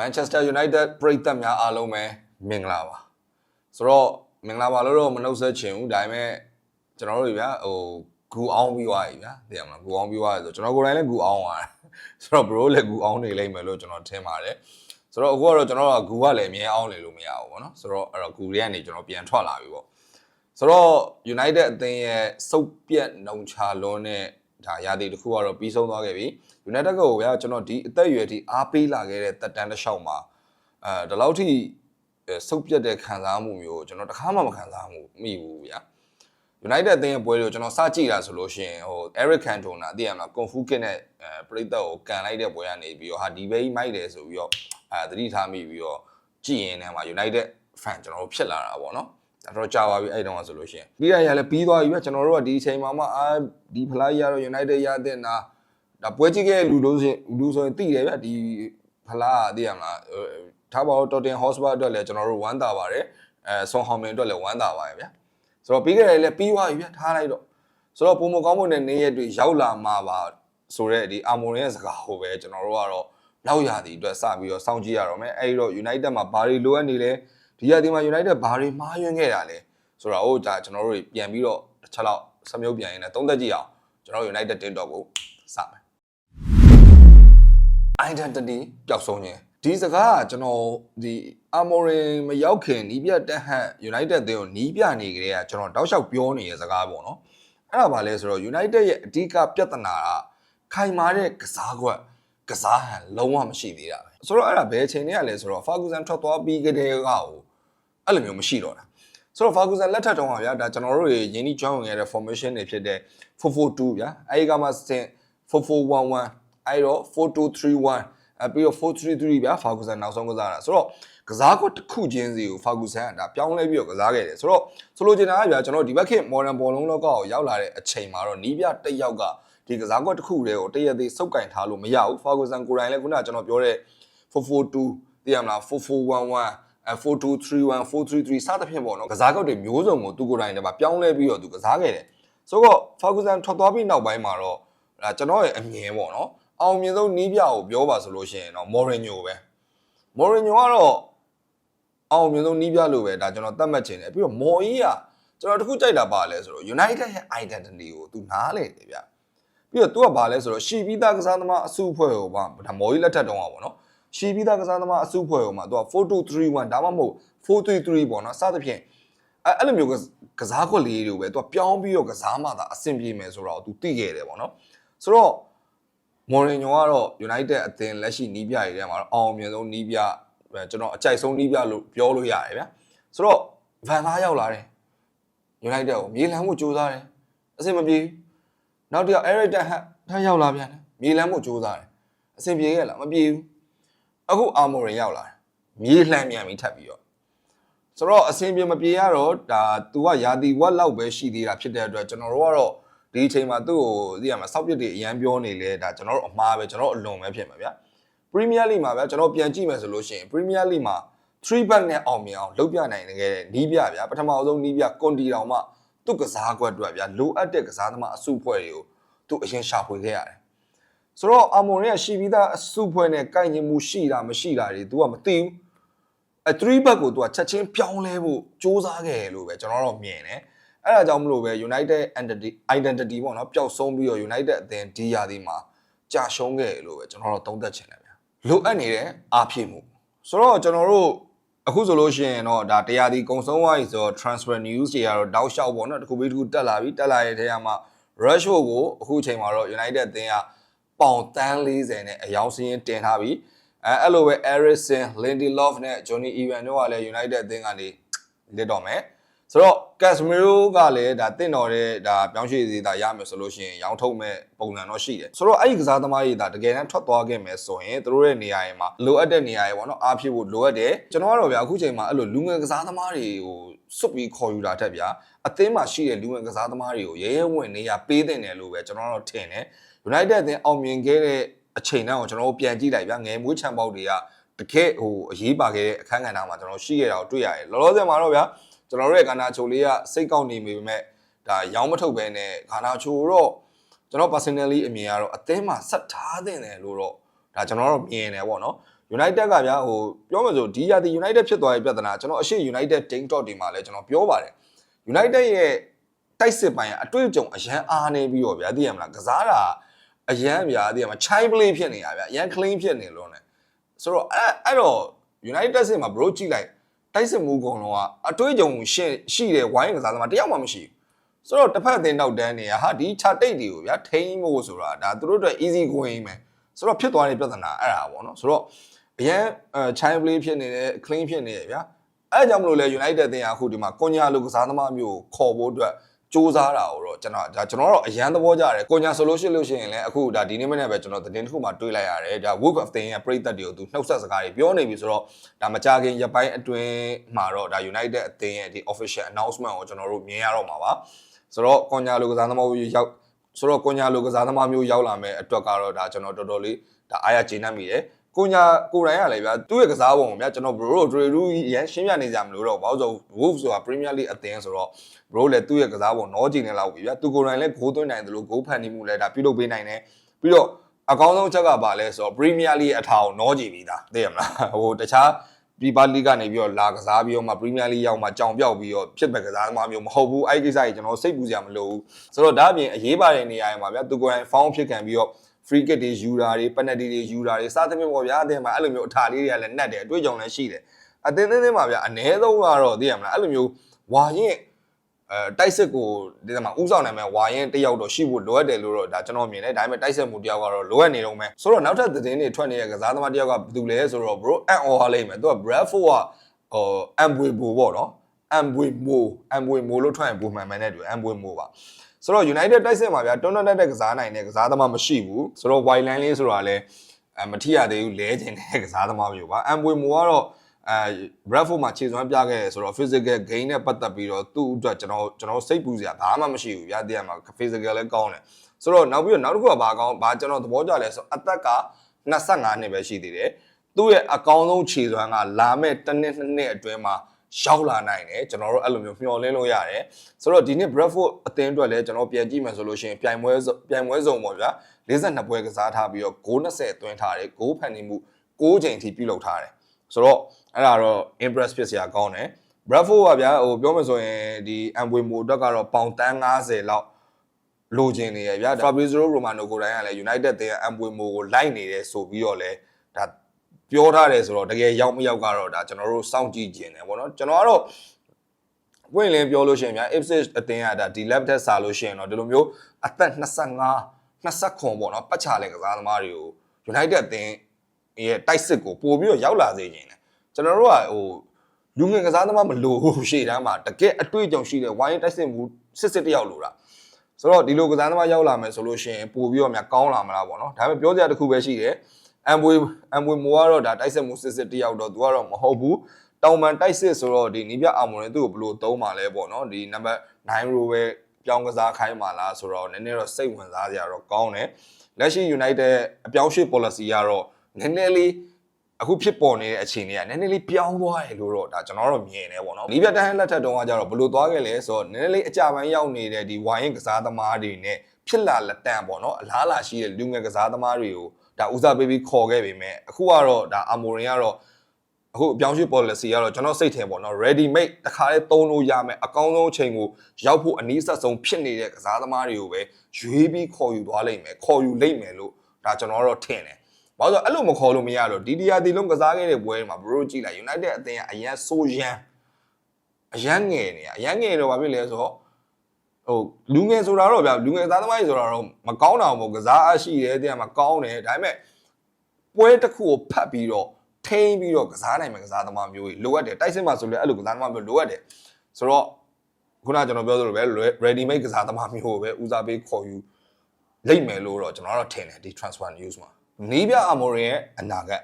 Manchester United ပရိသတ်များအားလုံးပဲမင်္ဂလာပါဆိုတော့မင်္ဂလာပါလို့တော့မနှုတ်ဆက်ချင်ဘူးဒါပေမဲ့ကျွန်တော်တို့တွေဗျာဟိုဂူအောင်ပြီးသွားပြီဗျာသိရမလားဂူအောင်ပြီးသွားတယ်ဆိုကျွန်တော်ကိုယ်တိုင်လည်းဂူအောင်သွားတယ်ဆိုတော့ bro လည်းဂူအောင်နေလိမ့်မယ်လို့ကျွန်တော်ထင်ပါတယ်ဆိုတော့အခုကတော့ကျွန်တော်ကဂူကလည်းအမြဲအောင်နေလို့မရဘူးပေါ့နော်ဆိုတော့အဲ့တော့ဂူတွေကနေကျွန်တော်ပြန်ထွက်လာပြီပေါ့ဆိုတော့ United အသင်းရဲ့စုပ်ပြက်နှုံချလွန်းတဲ့ ဒါရာသီတစ်ခုကတော့ပြီးဆုံးသွားခဲ့ပြီ United ကိုဗျာကျွန်တော်ဒီအသက်အရွယ်ဒီအားပေးလာခဲ့တဲ့တက်တန်းတစ်လျှောက်မှာအဲဒီလောက်ထိစုပ်ပြတ်တဲ့ခံစားမှုမျိုးကိုကျွန်တော်တခါမှမခံစားမှုမိဘူးဗျာ United အသင်းရဲ့ပွဲတွေကိုကျွန်တော်စကြည့်တာဆိုလို့ရှိရင်ဟို Eric Cantona အသိရမလား Kung Fu Kid နဲ့အဲပရိသတ်ကိုကန်လိုက်တဲ့ပွဲကနေပြီးတော့ဟာဒီဘေးမိုက်တယ်ဆိုပြီးတော့အဲသတိထားမိပြီးတော့ကြည့်ရင်လည်းမှာ United fan ကျွန်တော်တို့ဖြစ်လာတာပေါ့နော်ဒါ တော့ကြာပါပြီအဲ့တုန်းကဆိုလို့ရှိရင်ပြီးရရလည်းပြီးသွားပြီပဲကျွန်တော်တို့ကဒီအချိန်မှာမှအာဒီဖလားရတော့ United ရတဲ့နာဒါပွဲကြည့်ခဲ့လူလို့ဆိုရင်လူဆိုရင်သိတယ်ဗျဒီဖလားသိရမလားထားပါတော့ Tottenham Hotspur အတွက်လည်းကျွန်တော်တို့ဝမ်းသာပါတယ်အဲဆွန်ဟောင်မင်အတွက်လည်းဝမ်းသာပါတယ်ဗျာဆိုတော့ပြီးခဲ့တယ်လည်းပြီးသွားပြီဗျထားလိုက်တော့ဆိုတော့ပုံမကောင်းမှုနဲ့နေရက်တွေရောက်လာမှာပါဆိုတော့ဒီအာမိုရင်ရဲ့စကားကိုပဲကျွန်တော်တို့ကတော့နောက်ရာသီအတွက်စပြီးတော့စောင့်ကြည့်ရတော့မယ်အဲဒီတော့ United မှာဘာတွေလိုအပ်နေလဲ ဒီရာသီမှာ United ဘာတွေမှားယွင်းခဲ့တာလဲဆိုတော့ဟိုဒါကျွန်တော်တို့တွေပြန်ပြီးတော့တစ်ချက်လောက်စမြုပ်ပြန်ရင်းနဲ့သုံးသက်ကြည့်အောင်ကျွန်တော်တို့ United TikTok ကိုစမယ် identity ပျောက်ဆုံးခြင်းဒီစကားကကျွန်တော်ဒီ Amorin မရောက်ခင်နီးပြတက်ဟတ် United တဲ့ကိုနီးပြနေကြတဲ့ကကျွန်တော်တောက်လျှောက်ပြောနေတဲ့စကားပေါ့နော်အဲ့ဒါဘာလဲဆိုတော့ United ရဲ့အဓိကပြဿနာကခိုင်မာတဲ့ကစားကွက်ကစားဟန်လုံးဝမရှိသေးတာပဲဆိုတော့အဲ့ဒါဘယ်အချိန်နဲ့ရလဲဆိုတော့ Ferguson ထွက်သွားပြီးကြတဲ့ကဟို အဲ့လိုမျိုးမရှိတော့တာဆိုတော့ Ferguson လက်ထက်တုန်းကဗျာဒါကျွန်တော်တို့ရင်းနှီးကြောင်းဝင်ခဲ့တဲ့ formation တွေဖြစ်တဲ့442ဗျာအဲဒီကမှစင်4411အဲဒီတော့4231အဲပြီးတော့433ဗျာ Ferguson နောက်ဆုံးကစားတာဆိုတော့ကစားကွက်တစ်ခုချင်းစီကို Ferguson ကဒါပြောင်းလဲပြီးတော့ကစားခဲ့တယ်ဆိုတော့ဆိုလိုချင်တာကဗျာကျွန်တော်ဒီဘက်ခေတ် modern ဘောလုံးလောကကိုရောက်လာတဲ့အချိန်မှာတော့နီးပြတစ်ယောက်ကဒီကစားကွက်တစ်ခုတည်းကိုတရက်သေးစုပ်ကင်ထားလို့မရဘူး Ferguson ကိုယ်တိုင်လည်းခုနကကျွန်တော်ပြောတဲ့442သိရမလား4411အဲ 4231 433စသဖြင့်ပေါ့နော်ကစားကွက်တွေမျိုးစုံကိုသူကိုယ်တိုင်လည်းပြောင်းလဲပြီးတော့သူကစားခဲ့တယ်ဆိုတော့ Ferguson ထွက်သွားပြီးနောက်ပိုင်းမှာတော့ဒါကျွန်တော်ရဲ့အမြင်ပေါ့နော်အောင်မြင်ဆုံးနီးပြကိုပြောပါဆိုလို့ရှိရင်တော့ Mourinho ပဲ Mourinho ကတော့အောင်မြင်ဆုံးနီးပြလို့ပဲဒါကျွန်တော်သတ်မှတ်ချင်တယ်ပြီးတော့ Moy ကကျွန်တော်တခုကြိုက်တာပါလဲဆိုတော့ United ရဲ့ identity ကိုသူနားလေတယ်ဗျပြီးတော့ तू ကဘာလဲဆိုတော့ရှီပြီးသားကစားသမားအစုအဖွဲ့ကိုပါဒါ Moy လက်ထက်တုန်းကပေါ့နော် ရှည်ပြီးသားကစားသမားအစုဖွဲ့ဟိုမှာသူက4231ဒါမှမဟုတ်433ပေါ့နော်စသဖြင့်အဲ့လိုမျိုးကစားခွက်လေးတွေကိုပဲသူကပြောင်းပြီးတော့ကစားမှသာအဆင်ပြေမယ်ဆိုတော့သူသိခဲ့တယ်ပေါ့နော်ဆိုတော့မော်ရင်ညိုကတော့ United အသင်းလက်ရှိနီးပြရေးထဲမှာတော့အောင်မြင်ဆုံးနီးပြကျွန်တော်အကြိုက်ဆုံးနီးပြလို့ပြောလို့ရတယ်ဗျာဆိုတော့ဗန်သားရောက်လာတယ် United ကိုမြေလမ်းမှုစူးစမ်းတယ်အဆင်မပြေနောက်တစ်ယောက် Eric Ten Hag ထပ်ရောက်လာပြန်တယ်မြေလမ်းမှုစူးစမ်းတယ်အဆင်ပြေခဲ့လားမပြေဘူး အခုအာမိုရင်ရောက်လာတယ်မြေလှမ်းမြန်ပြီးထပ်ပြီးတော့ဆိုတော့အဆင်ပြေမပြေရတော့ဒါ तू ကယာတီဝက်လောက်ပဲရှိသေးတာဖြစ်တဲ့အတွက်ကျွန်တော်တို့ကတော့ဒီအချိန်မှာသူ့ကိုသိရမှာစောက်ပြစ်တွေအရန်ပြောနေလေဒါကျွန်တော်တို့အမှားပဲကျွန်တော်အလွန်ပဲဖြစ်မှာဗျာ Premier League မှာဗျာကျွန်တော်ပြန်ကြည့်မယ်ဆိုလို့ရှိရင် Premier League မှာ3 back နဲ့အောင်မြင်အောင်လုပ်ပြနိုင်ခဲ့တဲ့နီးပြဗျာပထမဆုံးနီးပြကွန်တီတောင်မှသူ့ကစားကွက်အတွက်ဗျာလိုအပ်တဲ့ကစားသမားအစုဖွဲ့တွေကိုသူအရင်ရှာဖွေခဲ့ရတယ် ဆိုတော့အမွန်ရဲ့ရှိပြီးသားအစုဖွဲ့နဲ့ကိုက်ညီမှုရှိတာမရှိတာတွေ तू ကမသိဘူးအဲ3 back ကို तू ကချက်ချင်းပြောင်းလဲဖို့စ조사ခဲ့လို့ပဲကျွန်တော်တို့မြင်တယ်အဲ့ဒါကြောင့်မလို့ပဲ United Identity Identity ပေါ့နော်ပျောက်ဆုံးပြီးတော့ United အသင်းဒီရာသီမှာကြာရှုံးခဲ့လို့ပဲကျွန်တော်တို့သုံးသပ်ချင်တယ်ဗျာလိုအပ်နေတဲ့အားဖြည့်မှုဆိုတော့ကျွန်တော်တို့အခုဆိုလို့ရှိရင်တော့ဒါတရားဒီကုံဆုံးသွားပြီဆိုတော့ transfer news တွေကတော့တောက်လျှောက်ပေါ့နော်တစ်ခုပြီးတစ်ခုတက်လာပြီတက်လာတဲ့ထဲမှာ Rashford ကိုအခုချိန်မှာတော့ United အသင်းက ပေါင်တန်း40နဲ့အယောင်စင်းတင်ထားပြီအဲအဲ့လိုပဲ Eriksen, Lindelof နဲ့ Johnny Evans တို့ကလည်း United အသင်းကနေလစ်တော့မယ်ဆိုတော့ Casemiro ကလည်းဒါတင့်တော်တဲ့ဒါပြောင်းရွှေ့စီတာရမယ်ဆိုလို့ရှိရင်ရောင်းထုတ်မဲ့ပုံစံတော့ရှိတယ်ဆိုတော့အဲ့ဒီကစားသမားတွေဒါတကယ်တမ်းထွက်သွားခဲ့မယ်ဆိုရင်တို့ရဲ့နေရာတွေမှာလိုအပ်တဲ့နေရာတွေပေါ့နော်အားဖြစ်ဖို့လိုအပ်တယ်ကျွန်တော်ကတော့ဗျာအခုချိန်မှာအဲ့လိုလူငယ်ကစားသမားတွေကိုစွတ်ပြီးခေါ်ယူတာတက်ဗျာအသင်းမှာရှိတဲ့လူငယ်ကစားသမားတွေကိုရဲရဲဝံ့နေရပေးတဲ့တယ်လို့ပဲကျွန်တော်တော့ထင်တယ် United အသင်းအောင်မြင်ခဲ့တဲ့အချိန်တန်းကိုကျွန်တော်တို့ပြန်ကြည့်လိုက်ဗျာငယ်မွေးချန်ပေါက်တွေကတကယ်ဟိုအရေးပါခဲ့တဲ့အခန်းကဏ္ဍမှာကျွန်တော်ရှိခဲ့တာကိုတွေ့ရတယ်လောလောဆယ်မှာတော့ဗျာကျွန်တော်တို့ရဲ့ကဏ္ဍချိုလေးကစိတ်ကောက်နေပေမဲ့ဒါရောင်းမထုတ်ပဲနဲ့ကဏ္ဍချိုတော့ကျွန်တော် personally အမြင်ကတော့အသင်းမှာဆက်ထားတဲ့တယ်လို့တော့ဒါကျွန်တော်တို့မြင်တယ်ပေါ့နော် United ကဗျာဟိုပြောမှဆိုဒီရာဒီ United ဖြစ်သွားတဲ့ပြဿနာကျွန်တော်အရှိ United TikTok တွေမှာလည်းကျွန်တော်ပြောပါတယ် United ရဲ့တိုက်စစ်ပိုင်းကအတွေ့အကြုံအရန်အားနေပြီးတော့ဗျာသိရမလားကစားတာ အရန်ဗျာသိရမလား child play ဖြစ်နေတာဗျာအရန် clean ဖြစ်နေလို့ ਨੇ ဆိုတော့အဲ့အဲ့တော့ United စစ်မှာ bro ကြည့်လိုက်တိုက်စစ်မှုကုန်လုံးကအတွေ့အကြုံရှိရှိတဲ့ဝိုင်းကစားသမားတယောက်မှမရှိဘူးဆိုတော့တစ်ဖက်အသင်းနောက်တန်းနေရဟာဒီခြာတိတ်တွေကိုဗျာထိန်းဖို့ဆိုတာဒါသူတို့အတွက် easy going ပဲဆိုတော့ဖြစ်သွားတဲ့ပြဿနာအဲ့ဒါပေါ့နော်ဆိုတော့အရန် child play ဖြစ်နေတယ် clean ဖြစ်နေတယ်ဗျာအဲ့ဒါကြောင့်မလို့လဲ United အသင်းကအခုဒီမှာကွန်ညာလိုကစားသမားမျိုးကိုခေါ်ဖို့အတွက် စူးစမ်းတာကိုတော့ကျွန်တော်ဒါကျွန်တော်တော့အရန်သဘောကျတယ်ကွန်ညာဆိုလို့ရှိလို့ရှိရင်လည်းအခုဒါဒီနေ့မနေ့ပဲကျွန်တော်သတင်းတစ်ခုမှတွေးလိုက်ရတယ်ဒါ work of thing ရဲ့ပြည်သက်တွေကိုသူနှုတ်ဆက်စကားတွေပြောနေပြီဆိုတော့ဒါမကြခင်ရပိုင်းအတွင်းမှာတော့ဒါ United အသင်းရဲ့ဒီ official announcement ကိုကျွန်တော်တို့မြင်ရတော့မှာပါဆိုတော့ကွန်ညာလိုကစားသမားမျိုးရောက်ဆိုတော့ကွန်ညာလိုကစားသမားမျိုးရောက်လာမဲ့အတွက်ကတော့ဒါကျွန်တော်တော်တော်လေးဒါအားရကျေနပ်မိတယ် ကိုညာကိုရိုင်းရလေဗျာသူ့ရဲ့ကစားပုံကိုဗျာကျွန်တော် bro ဒရီရူရန်ရှင်းပြနေကြမလို့တော့ဘာလို့ဆို Wolves ဆိုတာ Premier League အသင်းဆိုတော့ bro လည်းသူ့ရဲ့ကစားပုံနောကြည့်နေလောက်ပြီဗျာသူကိုရိုင်းလည်းဂိုးသွင်းနိုင်တယ်လို့ဂိုးဖန်နေမှုလည်းဒါပြုလုပ်ပေးနိုင်တယ်ပြီးတော့အကောင်းဆုံးချက်ကပါလဲဆိုတော့ Premier League အထာကိုနောကြည့်ပြီးသားသိရမလားဟိုတခြားဒီပါလီကနေပြီးတော့လာကစားပြီးတော့မှ Premier League ရောက်မှကြောင်ပြောက်ပြီးတော့ဖြစ်မဲ့ကစားသမားမျိုးမဟုတ်ဘူးအဲ့ဒီကိစ္စကြီးကျွန်တော်စိတ်ပူစရာမလိုဘူးဆိုတော့ဒါအပြင်အရေးပါတဲ့နေရာတွေမှာဗျာသူကိုယ်တိုင် foul ဖြစ်ခံပြီးတော့ free kick တွေယူတာတွေ penalty တွေယူတာတွေစသဖြင့်ပေါ့ဗျာအတင်းမှာအဲ့လိုမျိုးအထာလေးတွေကလည်းနှက်တယ်အတွေ့အကြုံလည်းရှိတယ်အတင်းတင်းတင်းမှာဗျာအ ਨੇ ဆုံးကတော့သိရမလားအဲ့လိုမျိုးဝါရင်အဲတိုက်စစ်ကိုဒီမှာဥဆောင်နိုင်မဲ့ဝါရင်တယောက်တော့ရှိဖို့လိုအပ်တယ်လို့တော့ဒါကျွန်တော်မြင်တယ်ဒါပေမဲ့တိုက်စစ်မှုတယောက်ကတော့လိုအပ်နေတော့မယ်ဆိုတော့နောက်ထပ်သတင်းတွေထွက်နေတဲ့ကစားသမားတယောက်ကဘယ်သူလဲဆိုတော့ bro အန်အော်ဟာလိမ့်မယ်သူက Bradford ကဟိုအမ်ဘွေဘူပေါ့နော်အမ်ဘွေမိုအမ်ဘွေမိုလို့ထွက်ရင်ပုံမှန်မှန်တဲ့တူအမ်ဘွေမိုပါ ဆိုတော့ United တိုက်စစ်မှာဗျာတွန်းတွန်းတက်တက်ကစားနိုင်တဲ့ကစားသမားမရှိဘူးဆိုတော့ White Line လေးဆိုတာလည်းအမထီရသေးဘူးလဲကျင်တဲ့ကစားသမားမျိုးပါအမ်ဘွေမိုကတော့အဲ Bradford မှာခြေစွမ်းပြခဲ့ရဆိုတော့ physical gain နဲ့ပတ်သက်ပြီးတော့သူ့အတွက်ကျွန်တော်ကျွန်တော်စိတ်ပူစရာဘာမှမရှိဘူးဗျာတရားမှာ physical လည်းကောင်းတယ်ဆိုတော့နောက်ပြီးတော့နောက်တစ်ခုကဘာကောင်းဘာကျွန်တော်သဘောကျလဲဆိုအသက်က25နှစ်ပဲရှိသေးတယ်သူ့ရဲ့အကောင်းဆုံးခြေစွမ်းကလာမဲ့တစ်နှစ်နှစ်နှစ်အတွင်းမှာ ရောက်လာနိုင်တယ်ကျွန်တော်တို့အဲ့လိုမျိုးမျှော်လင့်လို့ရတယ်ဆိုတော့ဒီနေ့ Bradford အသင်းအတွက်လည်းကျွန်တော်ပြန်ကြည့်မယ်ဆိုလို့ရှိရင်ပြိုင်ပွဲပြိုင်ပွဲစုံပေါ့ဗျာ42ပွဲကစားထားပြီးတော့ဂိုး20သွင်းထားတယ်ဂိုးဖန်နေမှု6ချိန်ထိပြုလုပ်ထားတယ်ဆိုတော့အဲ့ဒါတော့ impress ဖြစ်စရာကောင်းတယ် Bradford ကဗျာဟိုပြောမယ်ဆိုရင်ဒီ Ambuemo အတွက်ကတော့ပေါင်တန်း90လောက်လိုချင်နေရဗျာ Fabrizio Romano ကိုယ်တိုင်ကလည်း United တဲ့ Ambuemo ကိုလိုက်နေတယ်ဆိုပြီးတော့လဲဒါ ပြောထားတယ်ဆိုတော့တကယ်ရောက်မရောက်ကတော့ဒါကျွန်တော်တို့စောင့်ကြည့်ကြင်တယ်ပေါ့နော်ကျွန်တော်ကတော့ပွင့်လင်းပြောလို့ရှိရင်ဗျာ Ipswich အတင်းကဒါဒီ left တက်စားလို့ရှိရင်တော့ဒီလိုမျိုးအသက်25 20ခွန်ပေါ့နော်ပတ်ချလဲကစားသမားတွေကို United အတင်းရဲ့တိုက်စစ်ကိုပို့ပြီးတော့ရောက်လာစေခြင်းတယ်ကျွန်တော်တို့ကဟိုလူငယ်ကစားသမားမလို့ရှေ့တန်းမှာတကယ်အတွေ့အကြုံရှိတဲ့ဝိုင်းတိုက်စစ်မှုစစ်စစ်တယောက်လို့တာဆိုတော့ဒီလိုကစားသမားရောက်လာမယ်ဆိုလို့ရှိရင်ပို့ပြီးတော့များကောင်းလာမလားပေါ့နော်ဒါပေမဲ့ပြောစရာတစ်ခုပဲရှိတယ် အမ်ဘွေအမ်ဘွေမိုကတော့ဒါတိုက်စစ်မှုစစ်စစ်တယောက်တော့သူကတော့မဟုတ်ဘူးတောင်ပန်တိုက်စစ်ဆိုတော့ဒီနီးပြအာမွန်နဲ့သူ့ကိုဘယ်လိုသုံးပါလဲပေါ့နော်ဒီနံပါတ်9ရိုပဲပြောင်းကစားခိုင်းပါလားဆိုတော့နည်းနည်းတော့စိတ်ဝင်စားစရာတော့ကောင်းတယ်လက်ရှိ United အပြောင်းရွှေ့ policy ကတော့နည်းနည်းလေးအခုဖြစ်ပေါ်နေတဲ့အခြေအနေကနည်းနည်းလေးပြောင်းသွားတယ်လို့တော့ဒါကျွန်တော်တို့မြင်နေပေါ့နော်။နီးပြတန်းလက်ထက်တုန်းကကျတော့ဘယ်လိုသွားခဲ့လဲဆိုတော့နည်းနည်းလေးအကြပိုင်းရောက်နေတဲ့ဒီဝိုင်းကစားသမားတွေနဲ့ဖြစ်လာလက်တန့်ပေါ့နော်။အလားလာရှိတဲ့လူငယ်ကစားသမားတွေကို ဒါဦးစားပေးပြီးခေါ်ခဲ့ပေမဲ့အခုကတော့ဒါအမိုရင်ကတော့အခုအပြောင်းရွှေ့ policy ကတော့ကျွန်တော်စိတ်ထင်ပေါ့နော် ready made တခါလေးသုံးလို့ရမယ်အကောင်းဆုံးအချိန်ကိုရောက်ဖို့အနည်းဆက်ဆုံးဖြစ်နေတဲ့ကစားသမားတွေကိုပဲရွေးပြီးခေါ်ယူသွားလိမ့်မယ်ခေါ်ယူလိမ့်မယ်လို့ဒါကျွန်တော်တော့ထင်တယ်ဘာလို့ဆိုအဲ့လိုမခေါ်လို့မရတော့ဒီဒီယာဒီလုံးကစားခဲ့တဲ့ပွဲတွေမှာဘရိုကြည့်လိုက် United အသင်းကအရန်ဆိုးရန်အရန်ငယ်နေရအရန်ငယ်တော့ဘာဖြစ်လဲဆိုတော့ ဟိုလူငယ်ဆိုတာတော့ဗျာလူငယ်သားသမားကြီးဆိုတာတော့မကောင်းတာမို့ကစားအရှိတယ်တဲ့မှာကောင်းတယ်ဒါပေမဲ့ပွဲတစ်ခုကိုဖတ်ပြီးတော့ထိန်းပြီးတော့ကစားနိုင်မယ်ကစားသမားမျိုးကြီးလိုအပ်တယ်တိုက်စစ်မှာဆိုလည်းအဲ့လိုကစားသမားမျိုးလိုအပ်တယ်ဆိုတော့ခုနကကျွန်တော်ပြောသလိုပဲ ready made ကစားသမားမျိုးကိုပဲဦးစားပေးခေါ်ယူလိမ့်မယ်လို့တော့ကျွန်တော်တော့ထင်တယ်ဒီ transfer news မှာနီးပြအမော်ရင်ရဲ့အနာဂတ်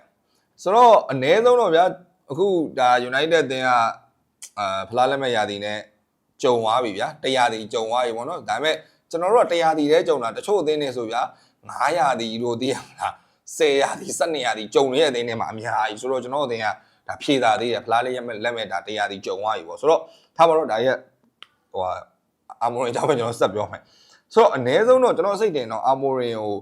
ဆိုတော့အ ਨੇ ဆုံးတော့ဗျာအခုဒါ United တင်ကအာဖလားလက်မဲ့ရာသီနဲ့ ကြုံသွားပြီဗျာတရားတီကြုံသွားပြီပေါ့နော်ဒါပေမဲ့ကျွန်တော်တို့ကတရားတီတည်းကြုံတာတချို့အသင်းတွေဆိုဗျာ9ရာသီတို့သိရမလား10ရာသီ12ရာသီကြုံနေတဲ့အသင်းတွေမှာအများကြီးဆိုတော့ကျွန်တော်အသင်းကဒါဖြေတာသေးတယ်ဖလားလေးရက်မဲ့လက်မဲ့ဒါတရားတီကြုံသွားပြီပေါ့ဆိုတော့ထားပါတော့ဒါရဲ့ဟိုအာမိုရင်အကြောင်းပဲကျွန်တော်ဆက်ပြောမယ်ဆိုတော့အ ਨੇ ဆုံးတော့ကျွန်တော်စိတ်တင်တော့အာမိုရင်ဟို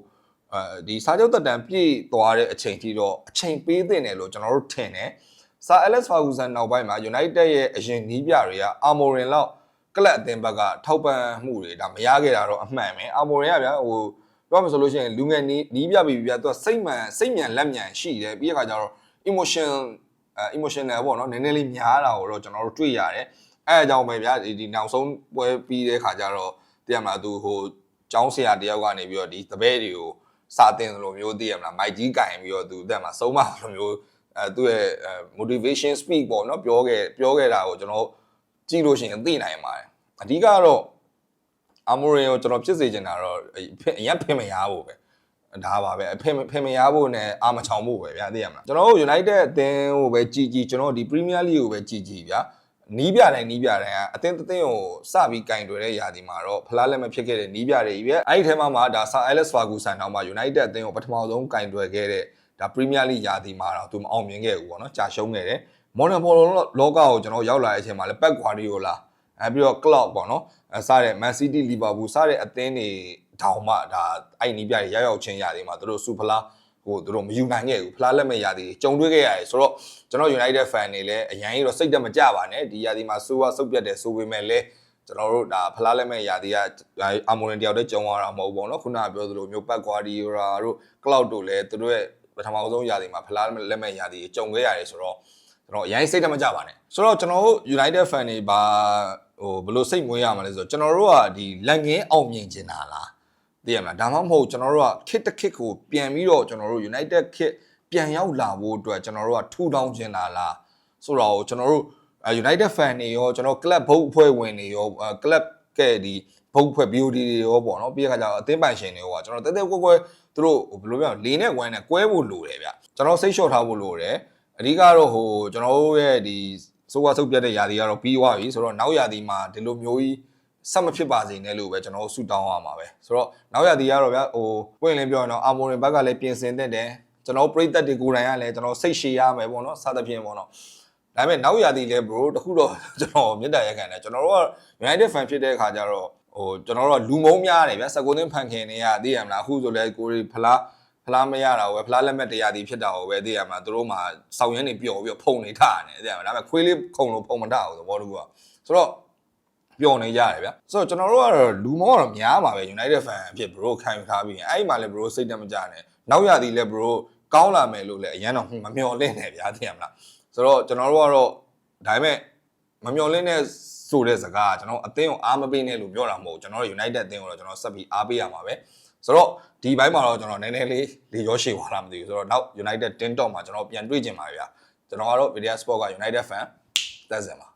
အဲဒီစာချုပ်တက်တန်ပြည့်သွားတဲ့အချိန်ထိတော့အချိန်ပေးသင့်တယ်လို့ကျွန်တော်တို့ထင်တယ်။စာ Alex Ferguson နောက်ပိုင်းမှာ United ရဲ့အရင်နီးပြတွေက Amorin လောက် ကလပ်အသင်းဘက်ကထောက်ပံ့မှုတွေဒါမရခဲ့တာတော့အမှန်ပဲ။ Amorin ကဗျာဟိုပြောမှဆိုလို့ရှိရင်လူငယ်နီးနီးပြပြီဗျာသူကစိတ်မှန်စိတ်မြန်လက်မြန်ရှိတယ်ပြီးတဲ့အခါကျတော့ emotion အဲ emotional ပေါ့နော်နည်းနည်းလေးများတာကိုတော့ကျွန်တော်တို့တွေ့ရတယ်။အဲအကြောင်းပဲဗျာဒီဒီနောက်ဆုံးပွဲပြီးတဲ့အခါကျတော့သိရမလားသူဟိုကျောင်းဆရာတယောက်ကနေပြီးတော့ဒီတပည့်တွေကိုစာသင်လိုမျိုးသိရမလားမိုက်ကြီးကင်ပြီးတော့သူတက်မှာဆုံးမလိုမျိုးအဲသူ့ရဲ့ motivation speak ပေါ့နော်ပြောခဲ့ပြောခဲ့တာကိုကျွန်တော် ကြည့်လို့ရှိရင်သိနိုင်ပါတယ်အဓိကတော့အမိုရင်ကိုကျွန်တော်ဖြစ်စေချင်တာတော့အရင်ဖင်မရဖို့ပဲဒါပါပဲအဖင်ဖင်မရဖို့နဲ့အာမချောင်ဖို့ပဲဗျာသိရမလားကျွန်တော်တို့ United အသင်းကိုပဲကြည်ကြည်ကျွန်တော်ဒီ Premier League ကိုပဲကြည်ကြည်ဗျာနီးပြတိုင်းနီးပြတိုင်းကအသင်းတစ်သင်းကိုစပြီးကင်တွယ်တဲ့ຢာဒီမှာတော့ဖလားလက်မဖြစ်ခဲ့တဲ့နီးပြတွေကြီးပဲအဲ့ဒီထဲမှာမှဒါဆာ Alex Ferguson တောင်မှ United အသင်းကိုပထမဆုံးကင်တွယ်ခဲ့တဲ့ဒါ Premier League ຢာဒီမှာတော့သူမအောင်မြင်ခဲ့ဘူးပေါ့နော်ကြာရှုံးခဲ့တယ် မော်ဒန်ဘောလုံးလောကကိုကျွန်တော်ရောက်လာတဲ့အချိန်မှာလည်းပက်ကွာဒီယိုလာအဲပြီးတော့ cloud ပေါ့နော်အဲစတဲ့ Man City Liverpool စတဲ့အသင်းတွေတောင်မှဒါအဲ့နီးပြရရောက်ရောက်ချင်းရာတွေမှာသူတို့စူဖလားဟိုသူတို့မယူနိုင်ခဲ့ဘူးဖလားလက်မဲ့ရာသီကြုံတွေ့ခဲ့ရတယ်ဆိုတော့ကျွန်တော် United fan တွေလည်းအရင်ကြီးတော့စိတ်တက်မကြပါနဲ့ဒီရာသီမှာစိုးဝဆုတ်ပြတ်တယ်ဆိုပေမဲ့လည်းကျွန်တော်တို့ဒါဖလားလက်မဲ့ရာသီကအာမိုလန်တယောက်တည်းကြုံရတာမဟုတ်ဘူးပေါ့နော်ခုနကပြောသလိုမျိုးပတ်ကွာဒီယိုရာတို့ cloud တို့လည်းသူတို့ရဲ့ပထမဆုံးရာသီမှာဖလားလက်မဲ့ရာသီကြုံခဲ့ရတယ်ဆိုတော့ ကျွန်တော်အရင်စိတ်တက်မကြပါနဲ့ဆိုတော့ကျွန်တော်တို့ United fan တွေဘာဟိုဘယ်လိုစိတ်မွေးရမှာလဲဆိုတော့ကျွန်တော်တို့ကဒီလက်ငင်းအောင်မြင်ကျင်တာလားသိရမလားဒါမှမဟုတ်ကျွန်တော်တို့က kit တစ် kit ကိုပြန်ပြီးတော့ကျွန်တော်တို့ United kit ပြန်ရောက်လာဖို့အတွက်ကျွန်တော်တို့ကထူထောင်ကျင်တာလားဆိုတော့ကျွန်တော်တို့ United fan တွေရောကျွန်တော် club ဘုတ်အဖွဲ့ဝင်တွေရော club ကဲဒီဘုတ်ဖွဲ့ BOD တွေရောပေါ့နော်ပြီးတဲ့ခါကျတော့အသင်းပိုင်ရှင်တွေရောကျွန်တော်တဲတဲကွဲကွဲသူတို့ဘယ်လိုပြောလေးနဲ့ဝမ်းနဲ့ကွဲဖို့လိုတယ်ဗျကျွန်တော်စိတ်လျှော့ထားဖို့လိုတယ် အဓိကတော့ဟိုကျွန်တော်တို့ရဲ့ဒီစိုးဝါဆုပ်ပြတ်တဲ့ຢာတွေကတော့ပြီးသွားပြီဆိုတော့နောက်ຢာတွေမှာဒီလိုမျိုးကြီးဆက်မဖြစ်ပါစေနဲ့လို့ပဲကျွန်တော်တို့ဆုတောင်းရမှာပဲဆိုတော့နောက်ရသည်ကတော့ဗျာဟိုပွင့်လင်းပြောရင်တော့အာမိုရင်ဘက်ကလည်းပြင်ဆင်တဲ့တယ်ကျွန်တော်ပြိသက်တွေကိုယ်တိုင်ကလည်းကျွန်တော်စိတ်ရှည်ရမယ်ပေါ့နော်စသဖြင့်ပေါ့နော်ဒါပေမဲ့နောက်ရသည်လည်း bro တခုတော့ကျွန်တော်မြတ်တရားခံတယ်ကျွန်တော်တို့က United fan ဖြစ်တဲ့အခါကျတော့ဟိုကျွန်တော်တို့ကလူမုံများတယ်ဗျာ19သင်းဖန်ခင်တွေကသိရမလားအခုဆိုလဲကိုရီဖလား ဖလားမရတာပဲဖလားလက်မဲ့တရားဒီဖြစ်တာကိုပဲသိရမှာသူတို့မှစောင်ရင်းနေပျော်ပြီးဖုန်နေထားတယ်သိရမှာဒါပေမဲ့ခွေးလေးခုံလို့ဖုန်မထားဘူးသဘောတူကဆိုတော့ပျော်နေကြတယ်ဗျဆိုတော့ကျွန်တော်တို့ကတော့လူမောကတော့များပါပဲ United fan အဖြစ် bro ခံယူထားပြီးရင်အဲ့ဒီမှာလည်း bro စိတ်တမကြနဲ့နောက်ရသည်လည်း bro ကောင်းလာမယ်လို့လည်းအရင်တော့မမျှော်လင့်နဲ့ဗျာသိရမလားဆိုတော့ကျွန်တော်တို့ကတော့ဒါပေမဲ့မမျှော်လင့်တဲ့ဆိုတဲ့စကားကကျွန်တော်အသင်းကိုအားမပေးနဲ့လို့ပြောတာမဟုတ်ကျွန်တော်တို့ United အသင်းကိုတော့ကျွန်တော်ဆက်ပြီးအားပေးရမှာပဲ ဆိုတော့ဒီဘိုင်းမှာတော့ကျွန်တော်နည်းနည်းလေးလေရောရှည်သွားတာမသိဘူးဆိုတော့နောက် United တင်းတော့မှာကျွန်တော်ပြန်တွေ့ကျင်ပါဗျာကျွန်တော်ကတော့ Video Sport က United fan တက်စင်ပါ